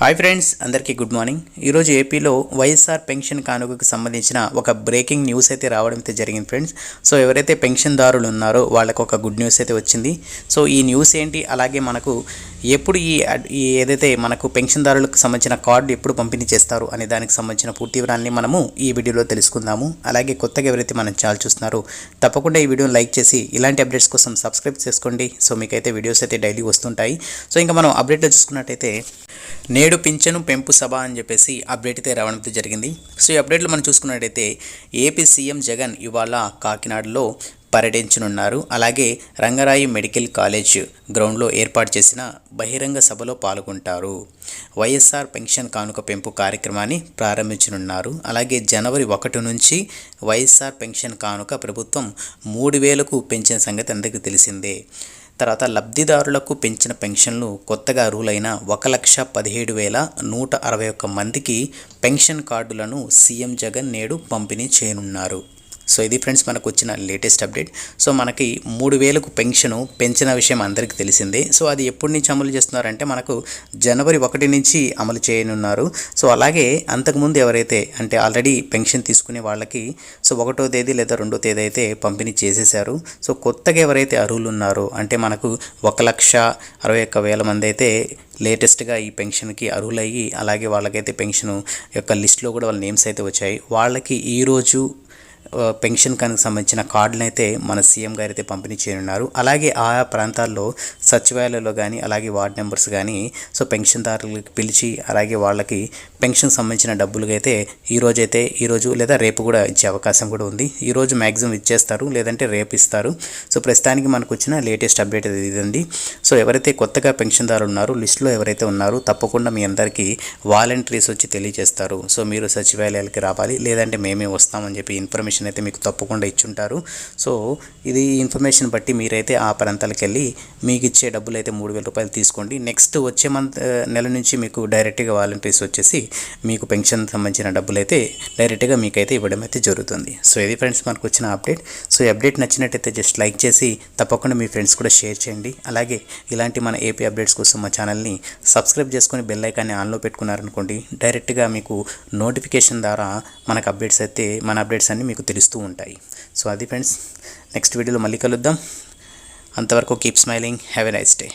Hi friends అందరికీ good morning ఈరోజు ఏపీలో వైఎస్ఆర్ పెన్షన్ కానుకకు సంబంధించిన ఒక బ్రేకింగ్ న్యూస్ అయితే రావడం అయితే జరిగింది ఫ్రెండ్స్ సో ఎవరైతే పెన్షన్దారులు ఉన్నారో వాళ్ళకు ఒక గుడ్ న్యూస్ అయితే వచ్చింది. సో ఈ న్యూస్ ఏంటి? అలాగే మనకు ఎప్పుడు ఈ ఈ ఏదైతే మనకు పెన్షన్దారులకు సంబంధించిన కార్డు ఎప్పుడు పంపిణీ చేస్తారు అనే దానికి సంబంధించిన పూర్తి వివరాన్ని మనము ఈ వీడియోలో తెలుసుకుందాము. అలాగే కొత్తగా ఎవరైతే మనం ఛానల్ చూస్తున్నారో తప్పకుండా ఈ వీడియోని లైక్ చేసి ఇలాంటి అప్డేట్స్ కోసం సబ్స్క్రైబ్ చేసుకోండి. సో మీకైతే వీడియోస్ అయితే డైలీ వస్తుంటాయి. సో ఇంకా మనం అప్డేట్లో చూసుకున్నట్టయితే నేడు పింఛను పెంపు సభ అని చెప్పేసి అప్డేట్ అయితే రావడం జరిగింది. సో ఈ అప్డేట్లో మనం చూసుకున్నట్టయితే ఏపీ సీఎం జగన్ ఇవాళ కాకినాడలో పర్యటించనున్నారు. అలాగే రంగరాయి మెడికల్ కాలేజ్ గ్రౌండ్లో ఏర్పాటు చేసిన బహిరంగ సభలో పాల్గొంటారు. వైఎస్ఆర్ పెన్షన్ కానుక పెంపు కార్యక్రమాన్ని ప్రారంభించనున్నారు. అలాగే జనవరి ఒకటి నుంచి వైఎస్ఆర్ పెన్షన్ కానుక ప్రభుత్వం మూడు వేలకు పెంచిన సంగతి అందరికీ తెలిసిందే. తర్వాత లబ్ధిదారులకు పెంచిన పెన్షన్లు కొత్తగా అర్హులైన ఒక లక్ష పదిహేడు వేల నూట అరవై ఒక్క మందికి పెన్షన్ కార్డులను సీఎం జగన్ నేడు పంపిణీ చేయనున్నారు. సో ఇది ఫ్రెండ్స్ మనకు వచ్చిన లేటెస్ట్ అప్డేట్. సో మనకి మూడు వేలకు పెన్షను పెంచిన విషయం అందరికీ తెలిసిందే. సో అది ఎప్పటి నుంచి అమలు చేస్తున్నారంటే మనకు జనవరి ఒకటి నుంచి అమలు చేయనున్నారు. సో అలాగే అంతకుముందు ఎవరైతే అంటే ఆల్రెడీ పెన్షన్ తీసుకునే వాళ్ళకి సో ఒకటో తేదీ లేదా రెండో తేదీ అయితే పంపిణీ చేసేశారు. సో కొత్తగా ఎవరైతే అర్హులు ఉన్నారో అంటే మనకు ఒక లక్ష అరవై ఒక్క వేల మంది అయితే లేటెస్ట్గా ఈ పెన్షన్కి అర్హులయ్యి అలాగే వాళ్ళకైతే పెన్షన్ యొక్క లిస్ట్లో కూడా వాళ్ళ నేమ్స్ అయితే వచ్చాయి. వాళ్ళకి ఈరోజు పెన్షన్ కనుక సంబంధించిన కార్డులను అయితే మన సీఎం గారు అయితే పంపిణీ చేయనున్నారు. అలాగే ఆయా ప్రాంతాల్లో సచివాలయంలో కానీ అలాగే వార్డ్ నెంబర్స్ కానీ సో పెన్షన్దారులకు పిలిచి అలాగే వాళ్ళకి పెన్షన్ సంబంధించిన డబ్బులు అయితే ఈ అయితే ఈరోజు లేదా రేపు కూడా ఇచ్చే అవకాశం కూడా ఉంది. ఈరోజు మ్యాక్సిమం ఇచ్చేస్తారు లేదంటే రేపు ఇస్తారు. సో ప్రస్తుతానికి మనకు వచ్చిన లేటెస్ట్ అప్డేట్ ఇదండి. సో ఎవరైతే కొత్తగా పెన్షన్దారులు ఉన్నారో లిస్టులో ఎవరైతే ఉన్నారో తప్పకుండా మీ అందరికీ వాలంటీర్స్ వచ్చి తెలియజేస్తారు. సో మీరు సచివాలయాలకి రావాలి లేదంటే మేమే వస్తామని చెప్పి ఇన్ఫర్మేషన్ అయితే మీకు తప్పకుండా ఇచ్చుంటారు. సో ఇది ఇన్ఫర్మేషన్ బట్టి మీరైతే ఆ ప్రాంతాలకు వెళ్ళి మీకు ఇచ్చే డబ్బులు అయితే మూడు వేల రూపాయలు తీసుకోండి. నెక్స్ట్ వచ్చే మంత్ నెల నుంచి మీకు డైరెక్ట్గా వాలంటీర్స్ వచ్చేసి మీకు పెన్షన్ సంబంధించిన డబ్బులు అయితే డైరెక్ట్గా మీకైతే ఇవ్వడం అయితే జరుగుతుంది. సో ఇది ఫ్రెండ్స్ మనకు వచ్చిన అప్డేట్. సో ఈ అప్డేట్ నచ్చినట్టయితే జస్ట్ లైక్ చేసి తప్పకుండా మీ ఫ్రెండ్స్ కూడా షేర్ చేయండి. అలాగే ఇలాంటి మన ఏపీ అప్డేట్స్ కోసం మా ఛానల్ని సబ్స్క్రైబ్ చేసుకొని బెల్ ఐకాన్ని ఆన్లో పెట్టుకున్నారనుకోండి డైరెక్ట్గా మీకు నోటిఫికేషన్ ద్వారా మనకు అప్డేట్స్ అయితే మన అప్డేట్స్ అన్నీ మీకు తెలుస్తూ ఉంటాయి. సో అది ఫ్రెండ్స్ నెక్స్ట్ వీడియోలో మళ్ళీ కలుద్దాం. అంతవరకు keep smiling have a nice day